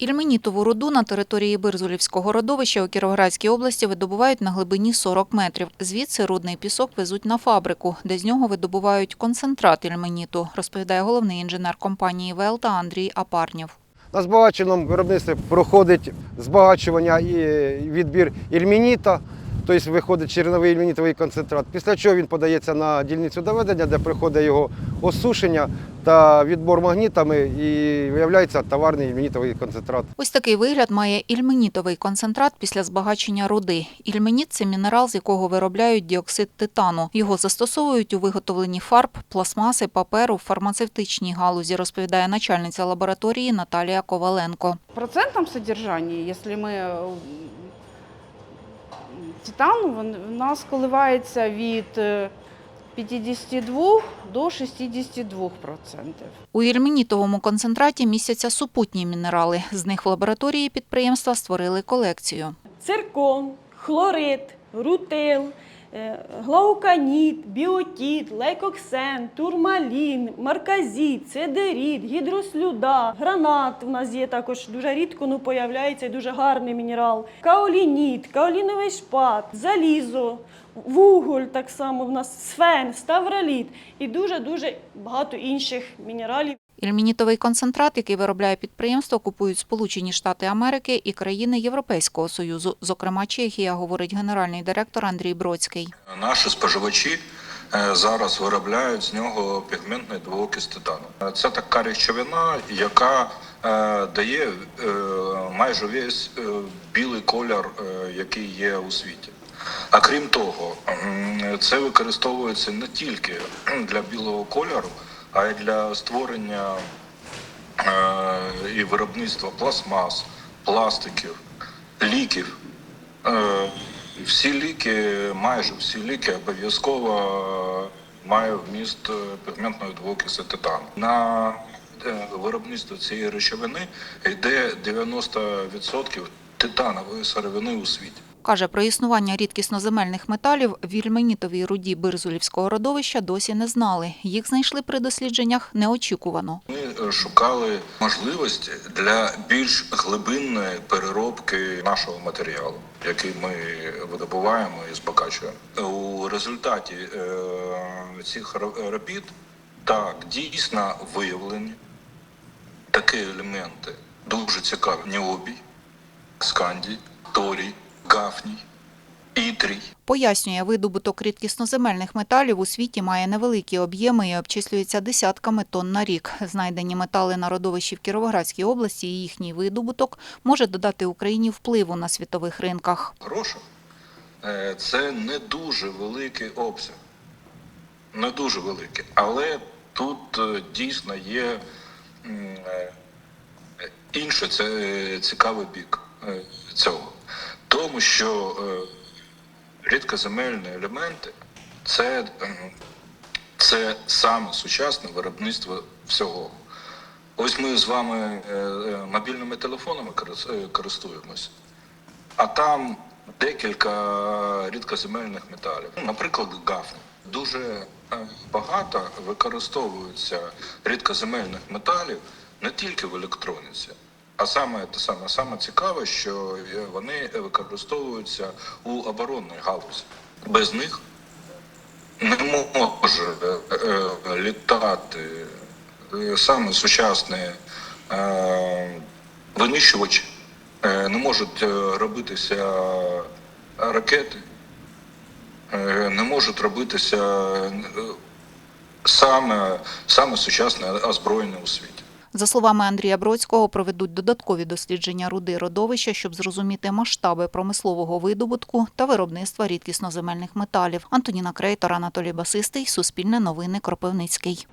Ільменітову руду на території Бирзулівського родовища у Кіровоградській області видобувають на глибині 40 метрів. Звідси рудний пісок везуть на фабрику, де з нього видобувають концентрат ільменіту, розповідає головний інженер компанії «Велта» Андрій Апарнєв. На збагаченому виробництві проходить збагачування і відбір ільмініта, тобто виходить черновий ільмінітовий концентрат. Після чого він подається на дільницю доведення, де приходить його осушення та відбор магнітами і виявляється товарний ільмінітовий концентрат. Ось такий вигляд має ільменітовий концентрат після збагачення руди. Ільменіт – це мінерал, з якого виробляють діоксид титану. Його застосовують у виготовленні фарб, пластмаси, паперу, в фармацевтичній галузі, розповідає начальниця лабораторії Наталія Коваленко. В процентном содержании, если мы е, титан у нас коливається від е, 52 до 62%. У ільменітовому концентраті містяться супутні мінерали. З них в лабораторії підприємства створили колекцію. циркон, хлорид, рутил, глауканіт, біотіт, лейкоксен, турмалін, марказіт, цедеріт, гідрослюда, гранат. У нас є також дуже рідко, ну появляється дуже гарний мінерал. Каолініт, каоліновий шпат, залізо, вуголь, так само в нас сфен, ставроліт і дуже-дуже багато інших мінералів. Ільменітовий концентрат, який виробляє підприємство, купують Сполучені Штати Америки і країни Європейського Союзу, зокрема Чехія, говорить генеральний директор Андрій Бродський. Наші споживачі е, зараз виробляють з нього пігментний двоокис титану. Це така речовина, яка е, дає е, майже весь білий колір, який є у світі. А крім того, це використовується не тільки для білого кольору, а й для створення е, і виробництва пластмас, пластиків, ліків. Е, Всі ліки, майже всі ліки обов'язково мають вміст е, пігментної двоокиси титану. На виробництво цієї речовини йде 90% титанової сировини у світі. Каже, про існування рідкісноземельних металів в ільменітовій руді Бирзулівського родовища досі не знали. Їх знайшли при дослідженнях неочікувано. Ми е, шукали можливості для більш глибинної переробки нашого матеріалу, який ми видобуваємо і збагачуємо. У результаті е, цих робіт так дійсно виявлені такі елементи дуже цікаві: ніобій, скандій, торій, гафній, ітрій. Пояснює, видобуток рідкісноземельних металів у світі має невеликі об'єми і обчислюється десятками тонн на рік. Знайдені метали на родовищі в Кіровоградській області і їхній видобуток може додати Україні впливу на світових ринках. гроші, е, це не дуже великий обсяг. Не дуже великий. Але тут е, дійсно є е, інший це цікавий бік цього. Тому що е, рідкоземельні елементи це, ем, це саме сучасне виробництво всього. Ось ми з вами е, е, мобільними телефонами е, користуємося. А там декілька рідкоземельних металів. Наприклад, гафн. Дуже е, багато використовується рідкоземельних металів не тільки в електроніці, а саме те саме, саме цікаве, що е, вони використовуються у оборонній галузі. Без них не може е, е, літати саме сучасні винищувачі, не можуть робитися ракети, не можуть робитися саме, саме сучасне озброєння у світі. За словами Андрія Бродського, проведуть додаткові дослідження руди родовища, щоб зрозуміти масштаби промислового видобутку та виробництва рідкісноземельних металів. Антоніна Крейтор, Анатолій Басистий, Суспільне новини, Кропивницький.